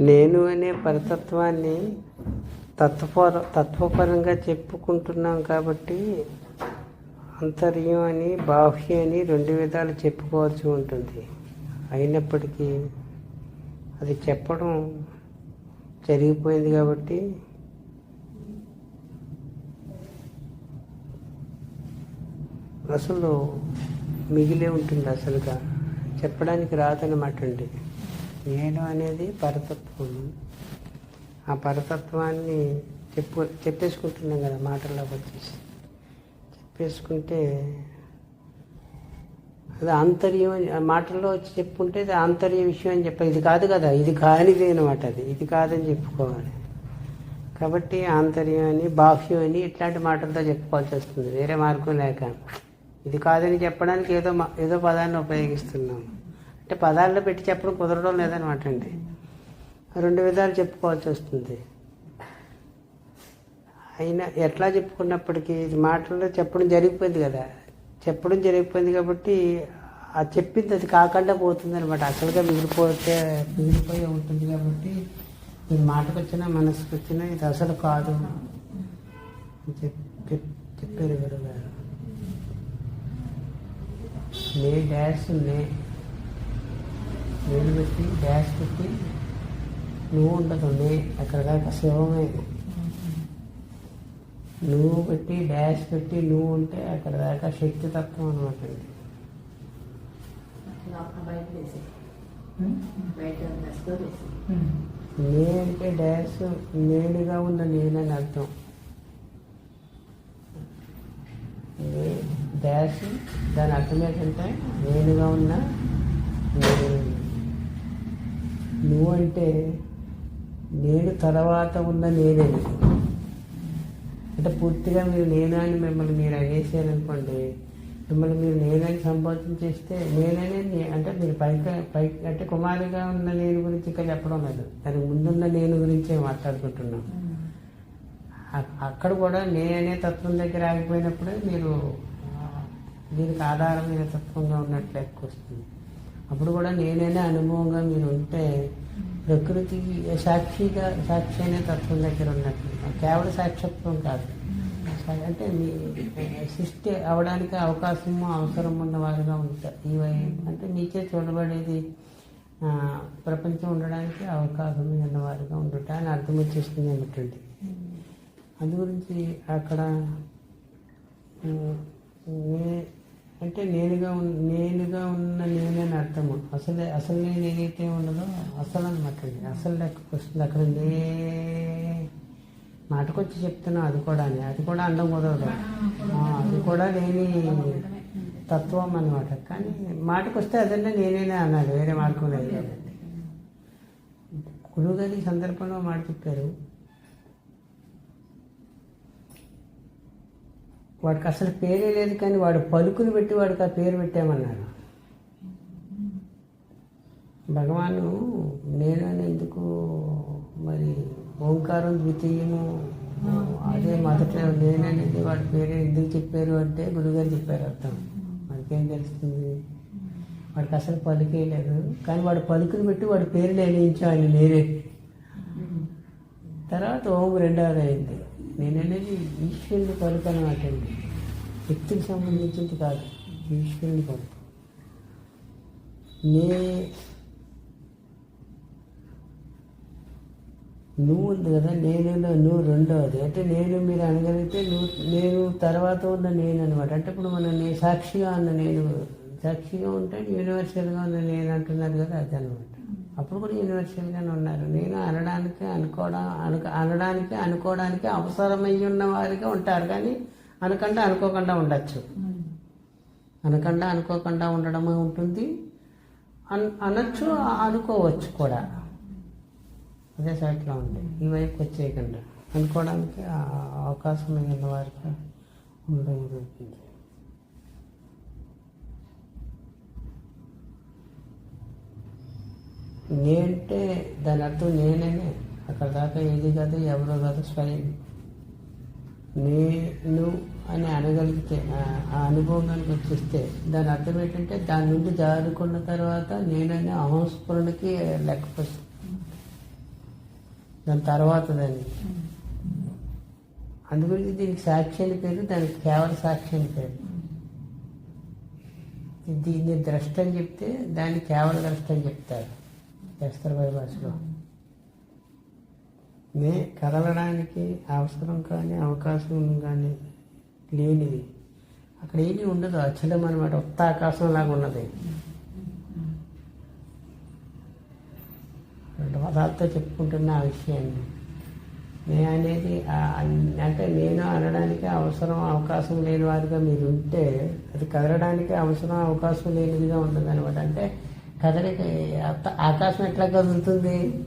నేను అనే పరతత్వాన్ని తత్వపర తత్వపరంగా చెప్పుకుంటున్నాం కాబట్టి అంతర్యం అని బాహ్యం అని రెండు విధాలు చెప్పుకోవాల్సి ఉంటుంది. అయినప్పటికీ అది చెప్పడం జరిగిపోయింది కాబట్టి అసలు మిగిలే ఉంటుంది అసలుగా. చెప్పడానికి రాదనమాట అండి. నేను అనేది పరతత్వం ఆ పరతత్వాన్ని చెప్పు చెప్పేసుకుంటున్నాం కదా మాటల్లో వచ్చేసి. చెప్పేసుకుంటే అది ఆంతర్యం మాటల్లో వచ్చి చెప్పుకుంటే అది ఆంతర్య విషయం అని చెప్పాలి ఇది కాదు కదా ఇది కానిది అనమాట అది. ఇది కాదని చెప్పుకోవాలి. కాబట్టి ఆంతర్యం అని బాహ్యం అని ఇట్లాంటి మాటలతో చెప్పుకోవాల్సి వస్తుంది. వేరే మార్గం లేక. ఇది కాదని చెప్పడానికి ఏదో మా- ఏదో పదాన్ని ఉపయోగిస్తున్నాము అంటే పదాల్లో పెట్టి చెప్పడం కుదరడం లేదనమాట అండి. రెండు విధాలు చెప్పుకోవాల్సి వస్తుంది. అయినా ఎట్లా చెప్పుకున్నప్పటికీ ఇది మాటల్లో చెప్పడం జరిగిపోయింది కదా. చెప్పడం జరిగిపోయింది కాబట్టి ఆ చెప్పింది అది కాకుండా పోతుంది అనమాట అసలుగా మిగిలిపోతే మిగిలిపోయి ఉంటుంది కాబట్టి ఇది మాటకు వచ్చినా మనసుకు వచ్చినా ఇది అసలు కాదు చెప్పి చెప్పారు గురుగారు నే డాష్ నే. నేను పెట్టి డాష్ పెట్టి నువ్వు ఉండదు నే అక్కడ దాకా శివమే. నువ్వు పెట్టి డాష్ పెట్టి నువ్వు ఉంటే అక్కడ దాకా శక్తి తత్వం అనమాట అండి లోపల బయట వేసి బయట దశలో వేసి నే అంటే డాష్ నేనుగా ఉన్న నేనని అర్థం. డాష్ దాని అర్థం ఏంటంటే నేనుగా ఉన్న నేను నువ్వు అంటే నేను తర్వాత ఉన్న నేనని అంటే పూర్తిగా మీరు నేనా అని మిమ్మల్ని మీరు అనేసారనుకోండి మిమ్మల్ని మీరు నేనని సంబోధించేస్తే నేననే నే- అంటే మీరు పైకి పైకి అంటే కుమారుగా ఉన్న నేను గురించి ఇక్కడ చెప్పడం లేదు. దానికి ముందున్న నేను గురించే మాట్లాడుకుంటున్నాం. అక్కడ కూడా నేననే తత్వం దగ్గర ఆగిపోయినప్పుడే మీరు దీనికి ఆధారమైన తత్వంగా ఉన్నట్లు ఎక్కువ వస్తుంది అప్పుడు కూడా నేననే అనుభవంగా మీరు ఉంటే ప్రకృతికి సాక్షిగా సాక్షి అనే తత్వం దగ్గర ఉన్నట్లు కేవలం సాక్షిత్వం కాదు. అంటే మీ సృష్టి అవడానికి అవకాశము అవసరం ఉన్న వారుగా ఉంటారు ఈ వై- అంటే మీచే చూడబడేది ప్రపంచం ఉండడానికి అవకాశం ఉన్నవారుగా ఉండుట అని అర్థం వచ్చేస్తుంది ఏమిటండి అందు గురించి అక్కడ అంటే నేనుగా ఉన్- నేనుగా ఉన్న నేనని అర్థము. అసలు అసలు నేను ఏదైతే ఉన్నదో అసలు అనమాట అసలు లెక్కకు వస్తుంది అక్కడ మాటకొచ్చి చెప్తున్నా అది కూడా అది కూడా అండం కుదరదు. అది కూడా లేని తత్వం అనమాట కానీ మాటకు వస్తే అదంటే నేనేనే అన్నాడు వేరే మార్గం లేదు. కదండి గురువు గారి ఈ సందర్భంలో మాట చెప్పారు. వాడికి అసలు పేరే లేదు కానీ వాడు పలుకులు పెట్టి వాడికి ఆ పేరు పెట్టామన్నారు. భగవాను నేను అని ఎందుకు మరి ఓంకారం ద్వితీయము అదే మొదట నేననేది వాడి పేరు ఎందుకు చెప్పారు అంటే గురుగారు చెప్పారు అర్థం. మనకేం తెలుస్తుంది? వాడికి అసలు పలికే లేదు. కానీ వాడు పలుకులు పెట్టి వాడి పేరు నిర్ణయించాం ఆయన నేనే తర్వాత ఓం రెండవది అయింది నేననేది ఈశ్వరుని పలుకు అనమాట అండి వ్యక్తికి సంబంధించింది కాదు ఈశ్వరుని పలుకు. నే నువ్వు ఉంది కదా నేను నువ్వు రెండవది. అంటే నేను మీరు అనగలిగితే నువ్వు నేను తర్వాత ఉన్న నేను అనమాట అంటే ఇప్పుడు మనం నే సాక్షిగా ఉన్న నేను సాక్షిగా ఉంటే యూనివర్సల్గా ఉన్న నేను అంటున్నారు కదా అది అనమాట అప్పుడు కూడా యూనివర్సల్గానే ఉన్నారు. నేను అనడానికి అనుకోవడం అనుకు అనడానికి అనుకోవడానికి అవసరమై ఉన్న వారిగా ఉంటారు. కానీ అనకుండా అనుకోకుండా ఉండొచ్చు. అనకుండా అనుకోకుండా ఉండడం ఉంటుంది. అన్ అనొచ్చు అనుకోవచ్చు కూడా. అదే సైట్లో ఉంది. ఈ వైపు వచ్చేయకుండా. అనుకోవడానికి అవకాశం ఉన్న వారికి ఉండడం జరుగుతుంది. నేనంటే దాని అర్థం నేననే. అక్కడ దాకా ఏది కాదు ఎవరో కాదు స్వయం. నేను అని అనగలిగితే ఆ- అనుభవం కనుక వచ్చేస్తే దాని అర్థం ఏంటంటే దాని నుండి జారుకున్న తర్వాత నేననే అహంస్ఫురణకి లెక్క దాని తర్వాత దాన్ని. అందుగురించి దీనికి సాక్షి అని పేరు దానికి కేవల సాక్షి అని పేరు. దీన్ని ద్రష్ట అని చెప్తే దాన్ని కేవల ద్రష్ట అని చెప్తారు. శాస్త్ర భాషలో నే కదలడానికి అవసరం కానీ అవకాశం కానీ లేనిది. అక్కడ ఏమీ ఉండదు. అచలం అనమాట ఉత్త ఆకాశం లాగా ఉన్నది. రెండు పదాలతో చెప్పుకుంటున్న ఆ విషయాన్ని. నేను అనేది అంటే నేను అనడానికి అవసరం అవకాశం లేని వారిగా మీరు ఉంటే అది కదలడానికి అవసరం అవకాశం లేనిదిగా ఉంటుంది అనమాట అంటే కదలిక అత్త- ఆకాశం ఎట్లా కదులుతుంది?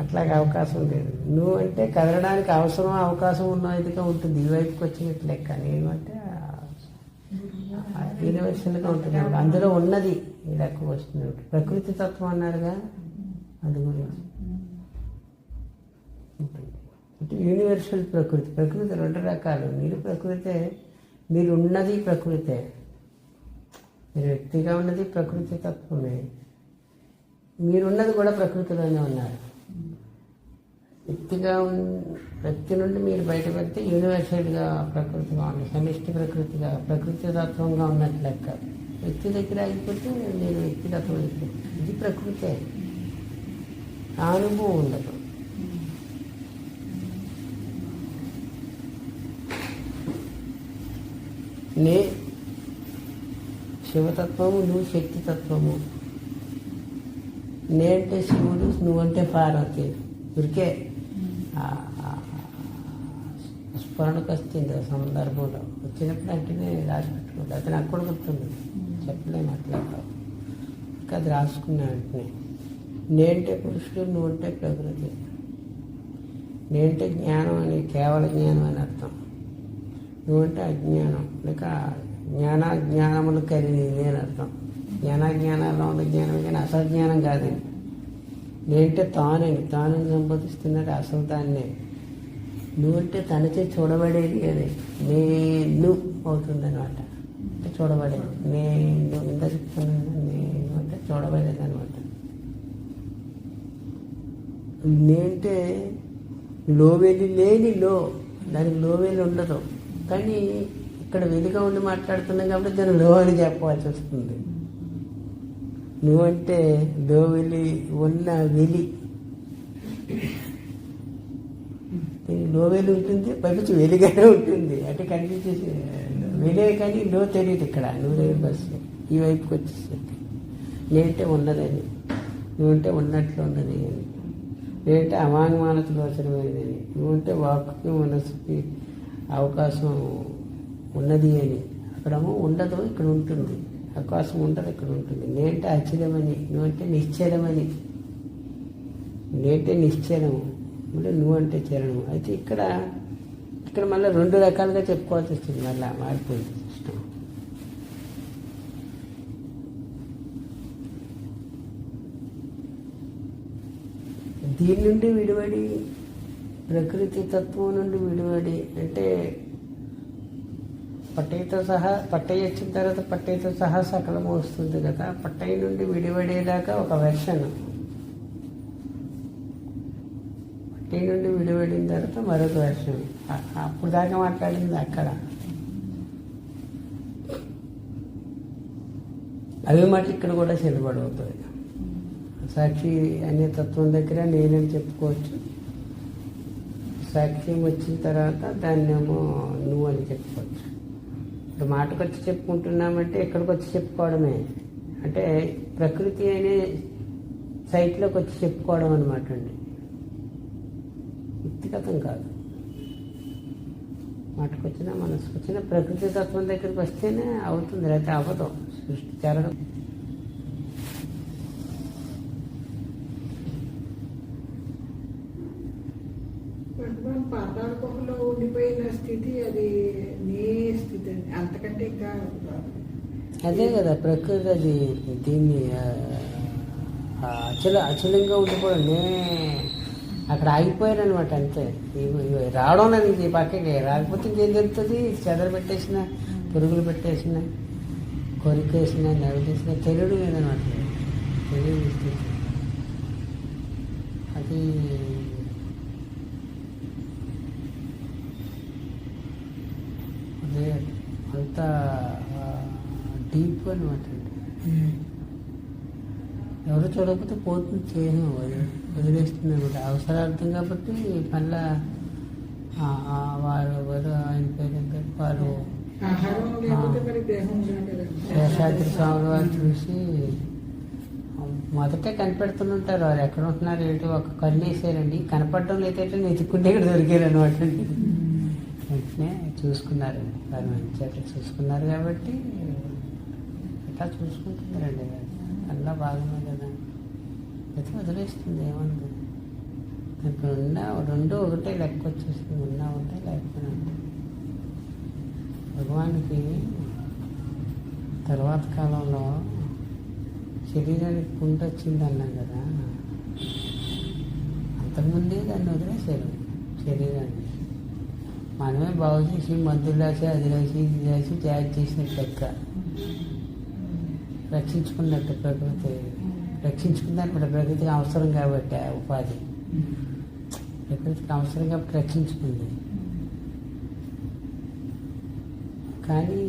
అట్లాగే అవకాశం లేదు. నువ్వు అంటే కదలడానికి అవసరం అవకాశం ఉన్నదిగా ఉంటుంది. ఈ వైపుకి వచ్చినట్టు లెక్క. నేను అంటే యూనివర్సల్గా ఉంటుంది. అందులో ఉన్నది ఈ లెక్క వస్తుంది. ప్రకృతి తత్వం అన్నారుగా అది గురించి. ఉంటుంది. యూనివర్సల్ ప్రకృతి. ప్రకృతి రెండు రకాలు. మీరు ప్రకృతే మీరు ఉన్నది ప్రకృతే. మీరు వ్యక్తిగా ఉన్నది ప్రకృతి తత్వమే. మీరున్నది కూడా ప్రకృతిలోనే ఉన్నారు. వ్యక్తిగా ఉన్- వ్యక్తి నుండి మీరు బయట పెడితే యూనివర్సల్గా ప్రకృతిగా ఉంది సమిష్టి ప్రకృతిగా ప్రకృతి తత్వంగా ఉన్నట్లు లెక్క. వ్యక్తి దగ్గర అయిపోతే నేను వ్యక్తిగతం అయిపోతుంది ఇది ప్రకృతే. అనుభవం ఉండదు. నే శివతత్వము నువ్వు శక్తితత్వము. తత్వము అంటే శివుడు నువ్వంటే పార్వతి. ఉరికే స్మరణకు వస్తుంది సందర్భంలో. వచ్చినప్పుడు అంటేనే రాసి పెట్టుకుంటా అది నాకు కూడా గుర్తుంది. చెప్పలేము అట్లా ఇంకా అది రాసుకున్నా వెంటనే. నేంటే పురుషుడు నువ్వంటే ప్రకృతి. నేంటే జ్ఞానం అని కేవల జ్ఞానం అని అర్థం. నువ్వంటే అజ్ఞానం. లేక జ్ఞానాజ్ఞానములు కలిగింది అని అర్థం. జ్ఞానాజ్ఞానాల్లో ఉన్న జ్ఞానం కానీ అసలు జ్ఞానం కాదండి నేనంటే తానని తానని సంబోధిస్తున్నది అసలు దాన్నే నువ్వంటే తనచే చూడబడేది అది నేను అవుతుందనమాట చూడబడేది. నేను ఇంత చెప్తున్నాను. నేను అంటే చూడబడేది అనమాట నేంటే లో వెళ్ళి లేని లో. దానికి లో ఉండదు. కానీ ఇక్కడ వెలిగా ఉండి మాట్లాడుతున్నాం కాబట్టి దాన్ని లో అని చెప్పవలసి వస్తుంది. నువ్వంటే లోవెలి ఉన్న వెలి. లోవెలి ఉంటుంది పైపించి వెలిగానే ఉంటుంది. అంటే కనిపించేసి వెలే కానీ లో తెలియదు ఇక్కడ. నువ్వు లేని బస్సు. ఈ వైపుకి వచ్చేసరికి నేనంటే ఉన్నదని నువ్వంటే ఉన్నట్లు ఉన్నది అని. నేనంటే అమాంగమానతలు అవసరమైనదని నువ్వంటే వాక్కి మనసుకి అవకాశం ఉన్నది అని. అక్కడేమో ఉండదు ఇక్కడ ఉంటుంది. ఆకాశం ఉండదు ఇక్కడ ఉంటుంది. నేనంటే అచలమని నువ్వంటే నిశ్చలమని నేంటే నిశ్చలము అంటే నువ్వంటే చరణము. అయితే ఇక్కడ ఇక్కడ మళ్ళీ రెండు రకాలుగా చెప్పుకోవాల్సి వస్తుంది. మళ్ళీ మారిపోయింది సిస్టమ్. దీని నుండి విడివడి ప్రకృతి తత్వం నుండి విడివడి అంటే పట్టయ్యతో సహా పట్టయ్య వచ్చిన తర్వాత పట్టయ్యతో సహా సకలము వస్తుంది కదా. పట్టయ్య నుండి విడివడేదాకా ఒక వెర్షన్. పట్టయ్య నుండి విడివడిన తర్వాత మరొక వెర్షన్. అప్పుడు దాకా మాట్లాడింది అక్కడ. అవి మాట ఇక్కడ కూడా చెల్లుబడవుతుంది. సాక్షి అనే తత్వం దగ్గర నేనని చెప్పుకోవచ్చు? సాక్ష్యం వచ్చిన తర్వాత దాన్నేమో నువ్వు అని చెప్పుకోవచ్చు. ఇప్పుడు మాటకు వచ్చి చెప్పుకుంటున్నామంటే ఎక్కడికి వచ్చి చెప్పుకోవడమే. అంటే ప్రకృతి అనే సైట్లోకి వచ్చి చెప్పుకోవడం అనమాట అండి. వ్యక్తిగతం కాదు. మాటకు వచ్చినా మనసుకు వచ్చిన ప్రకృతి తత్వం దగ్గరికి వస్తేనే అవుతుంది లేకపోతే అవ్వదు. సృష్టి జరగదు. పాతాళ ఉండిపోయిన స్థితి అది నీ అదే కదా ప్రకృతి అది దీన్ని అచల అచలంగా ఉండిపోవడం నేనే అక్కడ ఆగిపోయాను అనమాట అంతే రావడం నేను ఈ పక్కకి. రాకపోతే ఇంకేం జరుగుతుంది? చెదర పెట్టేసిన పురుగులు పెట్టేసిన కొరికేసిన నవ్వేసిన తెలియడం లేదనమాట తెలియదు అది ఉదయం డీప్ అనమాట ఎవరు చూడకపోతే పోతుంది చేయను వదిలేస్తుంది అనమాట అవసరార్థం కాబట్టి మళ్ళా వారు ఎవరు ఆయన పేరు వారు శేషాద్రి స్వామి వారు చూసి మొదటే కనిపెడుతుంటారు. వారు ఎక్కడ ఉంటున్నారు ఏంటి? ఒక కన్ను వేసారండి. కనపడడం లేదంటే వెతుక్కుంటే ఇక్కడ దొరికారు అనమాట చూసుకున్నారు. వారు మంచి అట్లా చూసుకున్నారు కాబట్టి ఇట్లా చూసుకుంటున్నారండి. అలా బాగుంది కదా. అయితే వదిలేస్తుంది ఏమంది? ఇప్పుడు ఉన్న రెండు ఒకటే లెక్క వచ్చేస్తుంది. ఉన్నా ఉంటే లేకపోయినా భగవానికి తర్వాత కాలంలో శరీరానికి పుంట వచ్చింది అన్నాం కదా. అంతకుముందే దాన్ని వదిలేశారు శరీరాన్ని. మనమే బాగు చేసి మందులు రాసి అది రాసి ఇది రాసి తయారు చేసినట్టు లెక్క. రక్షించుకున్నట్టు ప్రకృతి రక్షించుకున్నట్టు ప్రకృతికి అవసరం కాబట్టి ఉపాధి. ప్రకృతికి అవసరం కాబట్టి రక్షించుకుంది. కానీ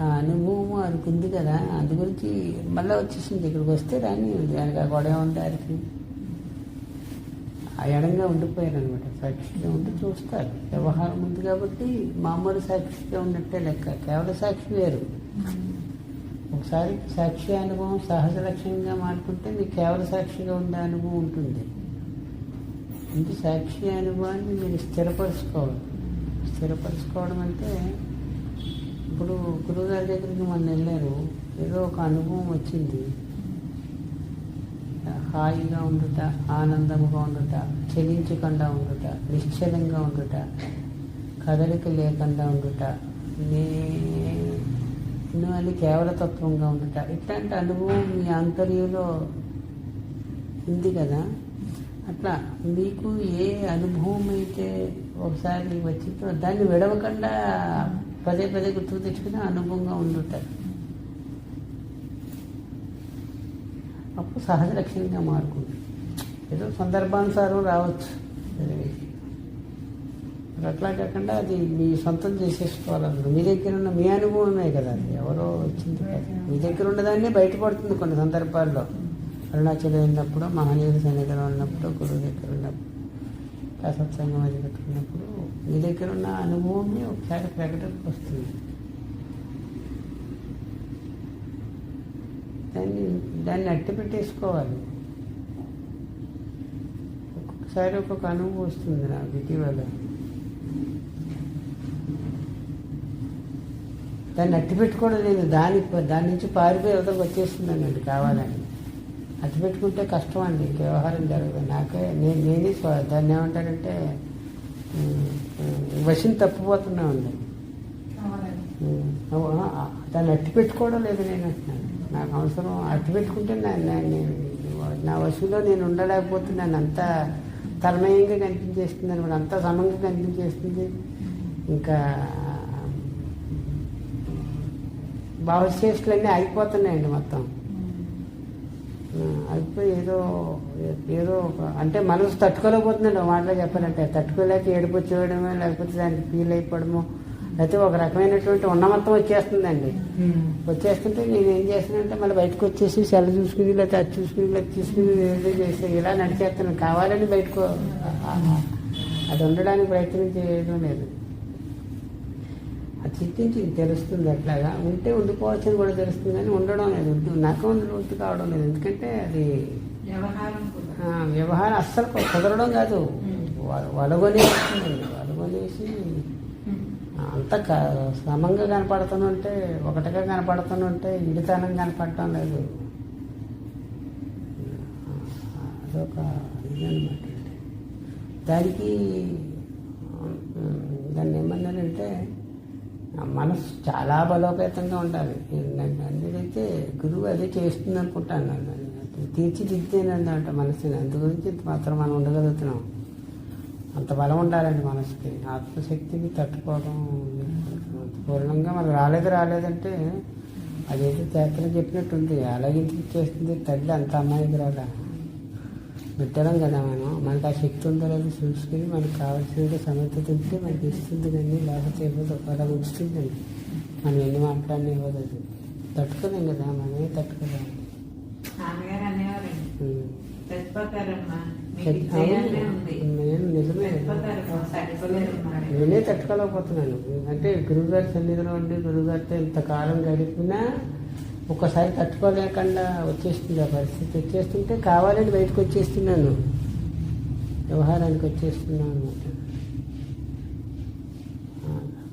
ఆ అనుభవం అనుకుంది కదా అందు గురించి మళ్ళీ వచ్చేసింది ఇక్కడికి వస్తే రాని దానికి ఆ గొడవ ఉంది దానికి ఆ ఎడంగా ఉండిపోయారు అనమాట సాక్షిగా ఉండి చూస్తారు. వ్యవహారం ఉంది కాబట్టి మామూలు సాక్షిగా ఉన్నట్టే లెక్క. కేవల సాక్షి వేరు. ఒకసారి సాక్షి అనుభవం సహజ లక్ష్యంగా మారుకుంటే మీకు కేవల సాక్షిగా ఉండే అనుభవం ఉంటుంది. ఇంటి సాక్షి అనుభవాన్ని మీరు స్థిరపరచుకోవాలి. స్థిరపరచుకోవడం అంటే ఇప్పుడు గురువుగారి దగ్గరికి మొన్న వెళ్ళారు. ఏదో ఒక అనుభవం వచ్చింది. హాయిగా ఉండుట ఆనందముగా ఉండుట చెలించకుండా ఉండుట నిశ్చలంగా ఉండుట కదలిక లేకుండా ఉండుట నేను అని కేవలతత్వంగా ఉండుట. ఇట్లాంటి అనుభవం మీ ఆంతర్యంలో ఉంది కదా? అట్లా మీకు ఏ అనుభవం అయితే ఒకసారి వచ్చిందో దాన్ని విడవకుండా పదే పదే గుర్తుకు తెచ్చుకుని అనుభవంగా ఉండుంటారు అప్పుడు సహజ లక్షణంగా మారుకుంటుంది ఏదో సందర్భానుసారం రావచ్చు. మరి అట్లా కాకుండా అది మీ సొంతం చేసేసుకోవాలన్నారు. మీ దగ్గర ఉన్న మీ అనుభవమే కదా అది. ఎవరో వచ్చింది మీ దగ్గర ఉన్నదాన్ని బయటపడుతుంది కొన్ని సందర్భాల్లో. అరుణాచలం వెళ్ళినప్పుడు మహనీయుల సన్నిధిలో ఉన్నప్పుడు గురువు దగ్గర ఉన్నప్పుడు సత్సంగం అది పెట్టుకున్నప్పుడు మీ దగ్గర ఉన్న అనుభవమే ఒకసారి ప్రకటనకు వస్తుంది. దాన్ని దాన్ని అట్టి పెట్టేసుకోవాలి. ఒక్కొక్కసారి ఒక్కొక్క అనుభవం వస్తుంది నాకు ఇటీవల. దాన్ని అట్టి పెట్టుకోవడం లేదు. దాని దాని నుంచి పారిపోయి అవతలకు వచ్చేస్తుందండి కావాలని. అట్టి పెట్టుకుంటే కష్టం అండి. ఇంక వ్యవహారం జరగదు. నాకే నేను నేనే దాన్ని ఏమంటారంటే వశం తప్పిపోతున్నామండి. దాన్ని అట్టి పెట్టుకోవడం లేదు నేను అంటున్నాను నాకు అవసరం. అట్టు పెట్టుకుంటే నా నేను నా వశులో నేను ఉండలేకపోతున్నాను అంతా తన్మయంగా కనిపించేస్తుంది అనమాట అంతా సమంగా కనిపించేస్తుంది. ఇంకా భావశేషులన్నీ అయిపోతున్నాయండి మొత్తం. అయిపోయి ఏదో ఏదో ఒక- అంటే మనసు తట్టుకోలేకపోతుందండి మాటలో చెప్పాలంటే. తట్టుకోలేక ఏడుపు వచ్చేయడమో లేకపోతే దానికి ఫీల్ అయిపోవడమో. అయితే ఒక రకమైనటువంటి ఉన్న మొత్తం వచ్చేస్తుందండి వచ్చేస్తుంటే నేను ఏం చేస్తానంటే మళ్ళీ బయటకు వచ్చేసి సెల్ చూసుకుని లేకపోతే అది చూసుకుని లేకపోతే చూసుకుని ఏదో చేస్తే ఇలా నడిచేస్తాను కావాలని బయటకు అది ఉండడానికి ప్రయత్నం చేయడం లేదు. అది చిట్టించి తెలుస్తుంది అట్లాగా. ఉంటే ఉండిపోవచ్చని కూడా తెలుస్తుంది కానీ ఉండడం లేదు. నాకు ఉండి కావడం లేదు. ఎందుకంటే అది వ్యవహారం అస్సలు కుదరడం కాదు. వ- వలగొనేస్తుందండి వలగొనేసి అంత క- సమంగా కనపడుతుంటే ఒకటిగా కనపడుతుంటే ఇడితనం కనపడటం లేదు. అదొక ఇదనమాట దానికి దాన్ని ఏమన్నానంటే మనసు చాలా బలోపేతంగా ఉండాలి. ఏంటంటే అందుకైతే గురువు అదే చేస్తుంది అనుకుంటాను నేను. తీర్చిదిద్దేనంట మనసుని. అందు గురించి మాత్రం మనం ఉండగలుగుతున్నాం. అంత బలం ఉండాలండి మనసుకి. ఆత్మశక్తిని తట్టుకోవడం పూర్ణంగా మనకు రాలేదు రాలేదంటే అదేదో తేతలు చెప్పినట్టుంది. అలాగే చేస్తుంది? తల్లి అంత అమ్మాయికి రాదా? బిడ్డలం కదా మనం. మనకు ఆ శక్తి ఉందో లేదో చూసుకుని మనకు కావాల్సిన సమర్థత ఉంటే మనకి ఇస్తుంది కానీ లేకపోతే ఇవ్వదు. అలా ఉంచుతుందండి. మనం ఎన్ని మాట్లాడినివ్వదు అది. తట్టుకోలేం కదా మనమే తట్టుకోలేం నాన్నగారు అనేవారండి. ఉమ్. చచ్చిపోతారమ్మా. నిజమే. నేనే తట్టుకోలేకపోతున్నాను. అంటే గురువుగారి సన్నిధిలో ఉండి గురువుగారితో ఇంతకాలం గడిపినా ఒక్కసారి తట్టుకోలేకుండా వచ్చేస్తుంది ఆ పరిస్థితి. వచ్చేస్తుంటే కావాలని బయటకు వచ్చేస్తున్నాను. వ్యవహారానికి వచ్చేస్తున్నాను అనమాట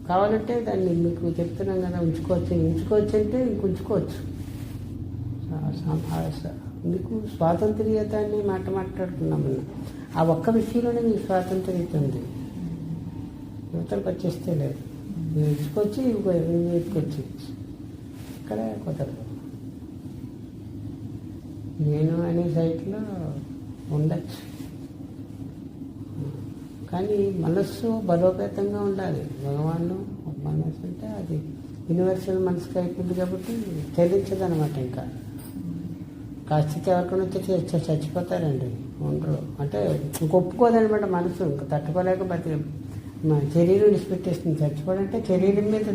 కావాలంటే దాన్ని మీకు చెప్తున్నాం కదా ఉంచుకోవచ్చు. ఉంచుకోవచ్చు అంటే ఇంక ఉంచుకోవచ్చు. మీకు స్వాతంత్ర్యత అనే మాట మాట్లాడుకున్నాం మనం. ఆ ఒక్క విషయంలోనే మీకు స్వాతంత్రం ఉంది యువతలకు వచ్చేస్తే లేదు. మీరు ఇచ్చుకొచ్చి ఇంకో ఇక్కడ కుదరదు. నేను అనే సైట్లో ఉండొచ్చు. కానీ మనస్సు బలోపేతంగా ఉండాలి. భగవాను మనస్సు అంటే అది యూనివర్సల్ మనసుకి అయిపోయింది కాబట్టి తెలియదు అనమాట ఇంకా. కాస్త ఎవరికైనా వచ్చి చచ్చిపోతారండి ఉండరు అంటే ఇంక ఒప్పుకోదనమాట మనసు. ఇంక తట్టుకోలేక బతి శరీరం విడిచిపెట్టేస్తుంది. చచ్చిపోవాలంటే శరీరం మీద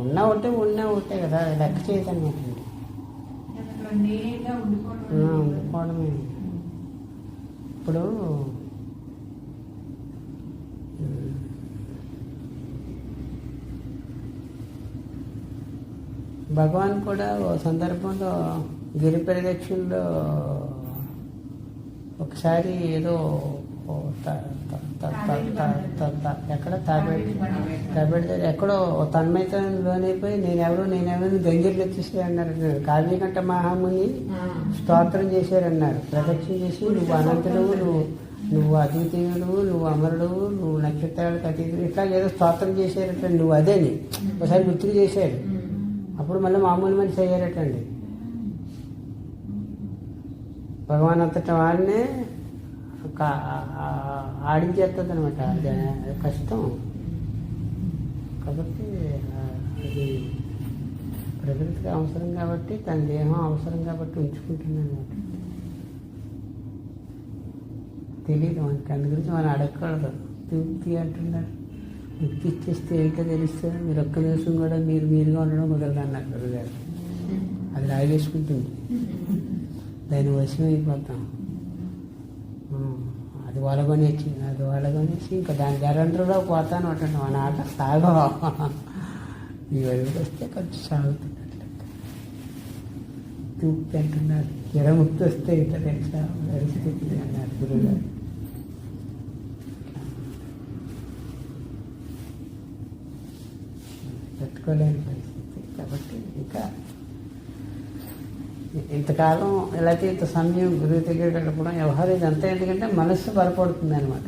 ఉన్నా ఒకటే ఉన్నా ఒకటే కదా. లెక్క చేయదనమాట అండి. ఉండిపోవడమే. ఇప్పుడు భగవాన్ కూడా ఓ సందర్భంలో గిరి పరిరక్షణలో ఒకసారి ఏదో ఎక్కడ? తాబేటి తాబేటి దగ్గర ఎక్కడో తన్మయతో లోనైపోయి నేనెవరు నేనెవరు గంగిర్లు వచ్చేసి అన్నారు కావ్యకంఠ మహాముని స్తోత్రం చేశారన్నారు. ప్రదక్షిణ చేసి నువ్వు అనంతుడు నువ్వు నువ్వు అద్వితీయుడు నువ్వు అమరుడు నువ్వు నక్షత్రాలకు అతీతుడు ఇట్లా ఏదో స్తోత్రం చేశారట నువ్వు అదేని? ఒకసారి గుర్తుకు చేశాడు అప్పుడు మళ్ళీ మామూలు మనిషి అయ్యారటండి. భగవాన్ అంతటా వాడినే ఆడించేస్తుంది అనమాట అది కష్టం. కాబట్టి అది ప్రకృతికి అవసరం కాబట్టి తన దేహం అవసరం కాబట్టి ఉంచుకుంటుంది అనమాట తెలియదు మనకి. అందు గురించి మనం అడగకూడదు. తృప్తి అంటున్నారు. ముక్తి ఇచ్చేస్తే ఏంటో తెలుస్తుంది. మీరు ఒక్క నిమిషం కూడా మీరు మీరుగా ఉండడం కుదరదు అన్నారు గురుగారు. అది రాగేసుకుంటుంది దాని వశమైపోతాం అది వలగొనేసి అది వలగొనేసి ఇంకా దాని జరండ్రలో పోతాను ఉంటుంది మన ఆట సాగవా ఈ వరకు వస్తే కొంచెం సాగుతున్నట్లు తూప్తి అంటున్నారు జ్వరముక్తి వస్తే ఇట్లా తెలుసా? పరిస్థితి అన్నారు గురుగారు. పెట్టుకోలేని పరిస్థితి. కాబట్టి ఇంకా ఇంతకాలం లేకపోతే ఇంత సమయం గురువు దగ్గర గడపడం వ్యవహారం ఇదంతా ఎందుకంటే మనస్సు బలపడుతుంది అనమాట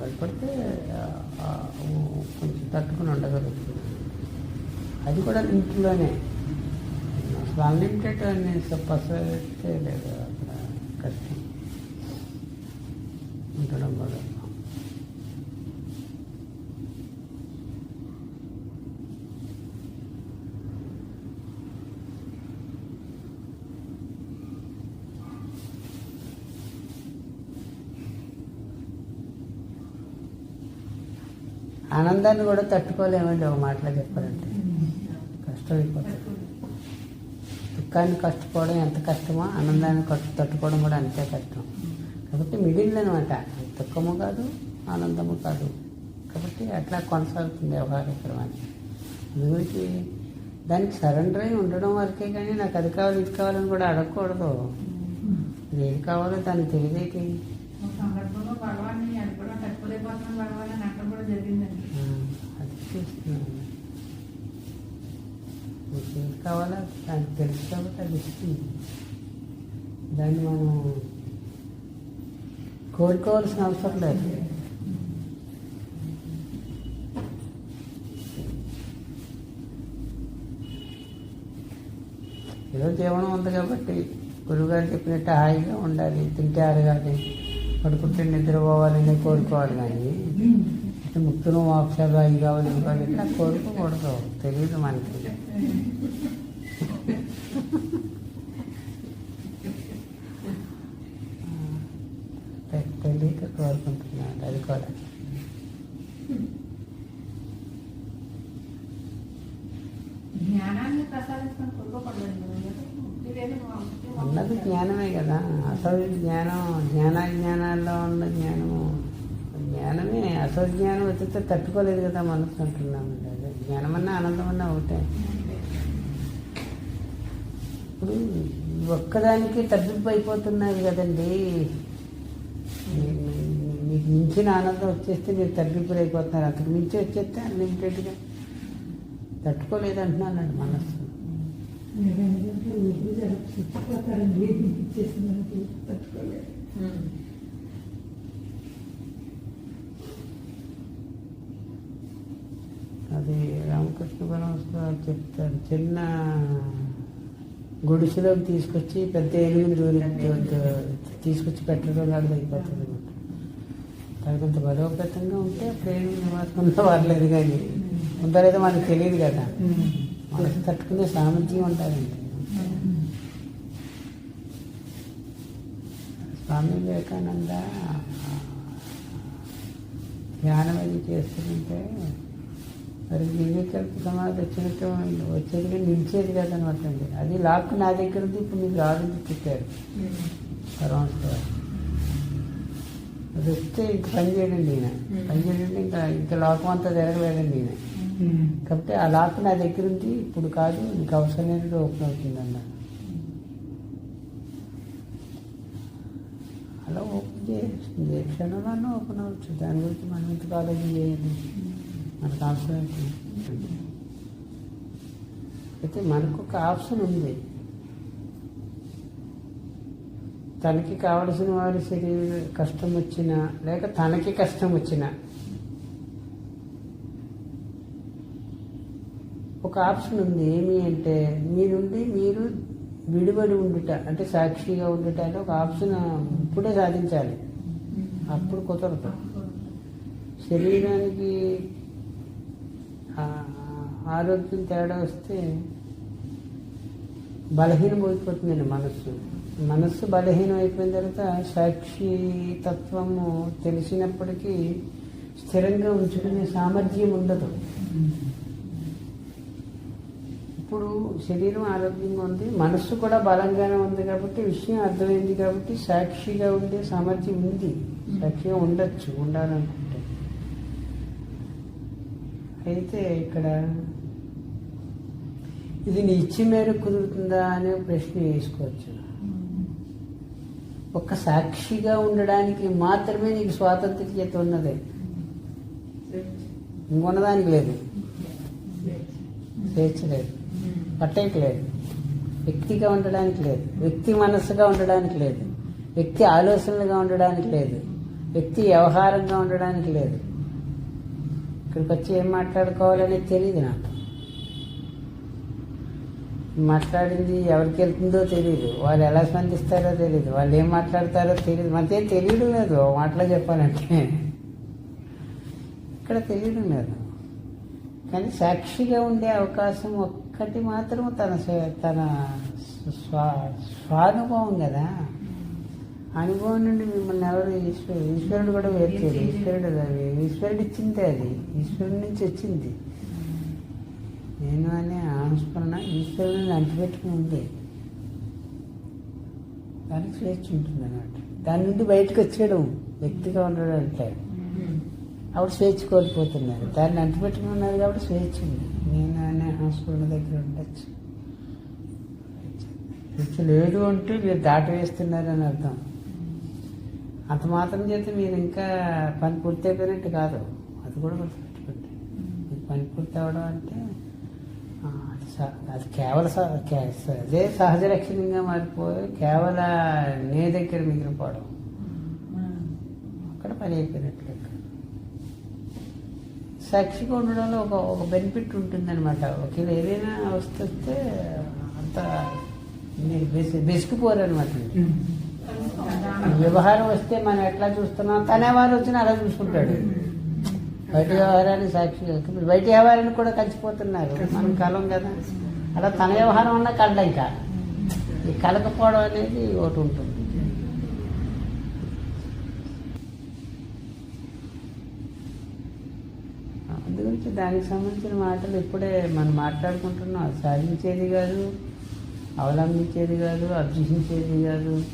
బలపడితే కొంచెం తట్టుకుని ఉండగలుగుతుంది అది కూడా ఇంట్లోనే. అసలు అన్లిమిటెడ్ అని పసతే లేదు అక్కడ కష్టం ఉండడం కూడా ఆనందాన్ని కూడా తట్టుకోలేమండి ఒక మాటలో చెప్పాలంటే. కష్టం దుఃఖాన్ని కష్టపోవడం ఎంత కష్టమో ఆనందాన్ని కట్టు తట్టుకోవడం కూడా అంతే కష్టం. కాబట్టి మిడిల్ అనమాట దుఃఖము కాదు ఆనందము కాదు. కాబట్టి అట్లా కొనసాగుతుంది వ్యవహార క్రమాన్ని అందు దానికి సరెండర్ అయి ఉండడం వరకే కానీ నాకు అది కావాలి ఇది కావాలని కూడా అడగకూడదు. ఏది కావాలో దానికి తెలియదేటి సందర్భంలో భగవాన్ని అది కూడా తట్టుకోలేకపోతున్నాం భగవాన్ అక్కడ కూడా జరిగిందండి. ఆ, అది చూస్తున్నాను. మీకు కావాలో? దానికి తెలుసు కాబట్టి అది ఇస్తుంది దాన్ని మనం కోరుకోవాల్సిన అవసరం లేదు. ఏదో జీవనం ఉంది కాబట్టి గురువుగారు చెప్పినట్టు హాయిగా ఉండాలి తింటే అరగాలి పడుకుంటే నిద్రపోవాలని కోరుకోవాలి కానీ అంటే ముక్తులు మోక్షాలు అవి కావాలి ఇవి ఇట్లా కోరుకోకూడదు? తెలియదు మనకి. తెలియక కోరుకుంటున్నాను అది కూడా. జ్ఞానాన్ని ముక్తి కోరుకోకూడదు ఉన్నది జ్ఞానమే కదా. అసలు జ్ఞానం జ్ఞానాజ్ఞానాల్లో ఉన్న జ్ఞానము. జ్ఞానమే అసలు జ్ఞానం వచ్చితే తట్టుకోలేదు కదా మనసు అంటున్నామండి అదే జ్ఞానమన్నా ఆనందమన్నా ఒకటే. ఇప్పుడు ఒక్కదానికి తగ్గింపు అయిపోతున్నది కదండి. మీకు మించిన ఆనందం వచ్చేస్తే మీరు తగ్గింపులు అయిపోతున్నారు అంతకు మించి వచ్చేస్తే అన్లిమిటెడ్గా తట్టుకోలేదు అంటున్నానండి మనసు. తట్టుకోలేదు అది రామకృష్ణ పరమహంస గారు చెప్తారు. చిన్న గుడిసెలోకి తీసుకొచ్చి పెద్ద ఏనుగుని దూరి తీసుకొచ్చి పెట్టడం లాగా అయిపోతుంది. అనమాట తగినంత బలోపేతంగా ఉంటే ప్రేమ నివాసం పర్లేదు కానీ ఉందా లేదో మనకు తెలియదు కదా. మనసు తట్టుకునే సామర్థ్యం ఉంటారండి స్వామి వివేకానంద ధ్యానం అది చేస్తుంటే మరి వివేకానంద సమాధి వచ్చినట్టు వచ్చేది నిలిచేది కదనమాట అండి. అది లాక్ నా దగ్గర ఉంది ఇప్పుడు మీకు రాదని చెప్పారు. పరమాత్మ అది వస్తే ఇంక పని చేయడండి ఈయన. పని చేయడండి ఇంకా ఇంకా లోకం అంతా జరగలేదండి ఈయన. కాబట్టి ఆ లాక్ నా దగ్గర ఉంది ఇప్పుడు కాదు నీకు అవసరం లేదు ఓపెన్ అవుతుంది అన్న అలా ఓపెన్ చేస్తుంది ఏ క్షణంలోనూ ఓపెన్ అవ్వచ్చు. దాని గురించి మనం ఇంతకు ఆలోచన చేయాలి మనకు అవసరం అవుతుంది అయితే మనకు ఒక ఆప్షన్ ఉంది. తనకి కావలసిన వారి శరీర కష్టం వచ్చినా లేక తనకి కష్టం వచ్చినా ఒక ఆప్షన్ ఉంది. ఏమి అంటే మీ నుండి మీరు విడిబడి ఉండుట అంటే సాక్షిగా ఉండుట అంటే ఒక ఆప్షన్ ఇప్పుడే సాధించాలి. అప్పుడు కుదరదు. శరీరానికి ఆరోగ్యం తేడా వస్తే బలహీనం అయిపోతుందండి మనస్సు. మనస్సు బలహీనం అయిపోయిన తర్వాత సాక్షి తత్వము తెలిసినప్పటికీ స్థిరంగా ఉంచుకునే సామర్థ్యం ఉండదు. ఇప్పుడు శరీరం ఆరోగ్యంగా ఉంది మనస్సు కూడా బలంగానే ఉంది కాబట్టి విషయం అర్థమైంది కాబట్టి సాక్షిగా ఉండే సామర్థ్యం ఉంది. సాక్షిగా ఉండొచ్చు ఉండాలనుకుంటే. అయితే ఇక్కడ ఇది నీ ఇచ్చి మేరకు కుదురుతుందా అనే ప్రశ్న వేసుకోవచ్చు. ఒక్క సాక్షిగా ఉండడానికి మాత్రమే నీకు స్వాతంత్ర్యత ఉన్నది. ఇంకొన్నదానికి లేదు స్వేచ్ఛ లేదు. కట్టేకి లేదు వ్యక్తిగా ఉండడానికి లేదు. వ్యక్తి మనస్సుగా ఉండడానికి లేదు. వ్యక్తి ఆలోచనలుగా ఉండడానికి లేదు. వ్యక్తి వ్యవహారంగా ఉండడానికి లేదు. ఇక్కడికి వచ్చి ఏం మాట్లాడుకోవాలనేది తెలియదు నాకు. మాట్లాడింది ఎవరికి వెళ్తుందో తెలియదు వాళ్ళు ఎలా స్పందిస్తారో తెలియదు వాళ్ళు ఏం మాట్లాడతారో తెలియదు మనకేం తెలియడం లేదు. ఓ మాటలో చెప్పాలంటే. ఇక్కడ తెలియడం లేదు. కానీ సాక్షిగా ఉండే అవకాశం ఒక్కటి మాత్రం తన తన స్వా స్వానుభవం కదా. అనుభవం నుండి మిమ్మల్ని ఎవరు ఈశ్వరుడు ఈశ్వరుడు కూడా వేరు ఈశ్వరుడు అది ఈశ్వరుడు ఇచ్చిందే అది. ఈశ్వరుడి నుంచి వచ్చింది. నేను అనే ఆనుస్మరణ ఈశ్వరుని అంటిపెట్టుకుని ఉంది దానికి స్వేచ్ఛ ఉంటుంది అన్నమాట దాని నుండి బయటకు వచ్చేయడం వ్యక్తిగా ఉండడం అంటే అప్పుడు స్వేచ్ఛ కోల్పోతున్నారు. దాన్ని అంటిపెట్టుకుని ఉన్నారు కాబట్టి స్వేచ్ఛ ఉంది. నేను అనే హాస్పిటల్ దగ్గర ఉండొచ్చు. స్వేచ్ఛ లేదు అంటే మీరు దాటి వేస్తున్నారని అర్థం. అంత మాత్రం చేత మీరు ఇంకా పని పూర్తి అయిపోయినట్టు కాదు. అది కూడా గుర్తుపెట్టుకోండి మీకు పని పూర్తి అవ్వడం అంటే అది కేవల అదే సహజ లక్షణంగా మారిపోయి కేవల నే దగ్గర మిగిలిపోవడం. అక్కడ పని అయిపోయినట్లు. లెక్క. సాక్షిగా ఉండడంలో ఒక ఒక బెనిఫిట్ ఉంటుందన్నమాట. ఒకవేళ ఏదైనా వస్తే అంత మీరు బెసి బెసికిపోరనమాట వ్యవహారం వస్తే మనం ఎట్లా చూస్తున్నాం? తన వ్యవహారం వచ్చినా అలా చూసుకుంటాడు. బయట వ్యవహారాన్ని సాక్షిగా బయట వ్యవహారాన్ని కూడా కలిసిపోతున్నారు. మనం కలం కదా. అలా తన వ్యవహారం అన్నా కళ్ళ ఇంకా. ఈ కలకపోవడం అనేది ఒకటి ఉంటుంది అందు గురించి దానికి సంబంధించిన మాటలు ఇప్పుడే మనం మాట్లాడుకుంటున్నాం. సాధించేది కాదు అవలంబించేది కాదు అభ్యసించేది కాదు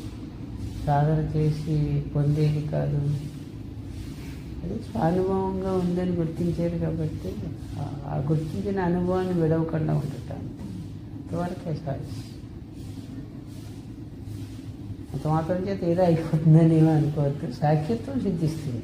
సాధన చేసి పొందేది కాదు. అది స్వానుభవంగా ఉందని గుర్తించేది కాబట్టి ఆ- గుర్తించిన అనుభవాన్ని విడవకుండా ఉండటం ఇంతవరకే సాయి అంత మాత్రం చేత ఏదో అయిపోతుందని ఏమో అనుకోవద్దు. సాఖ్యత్వం సిద్ధిస్తుంది.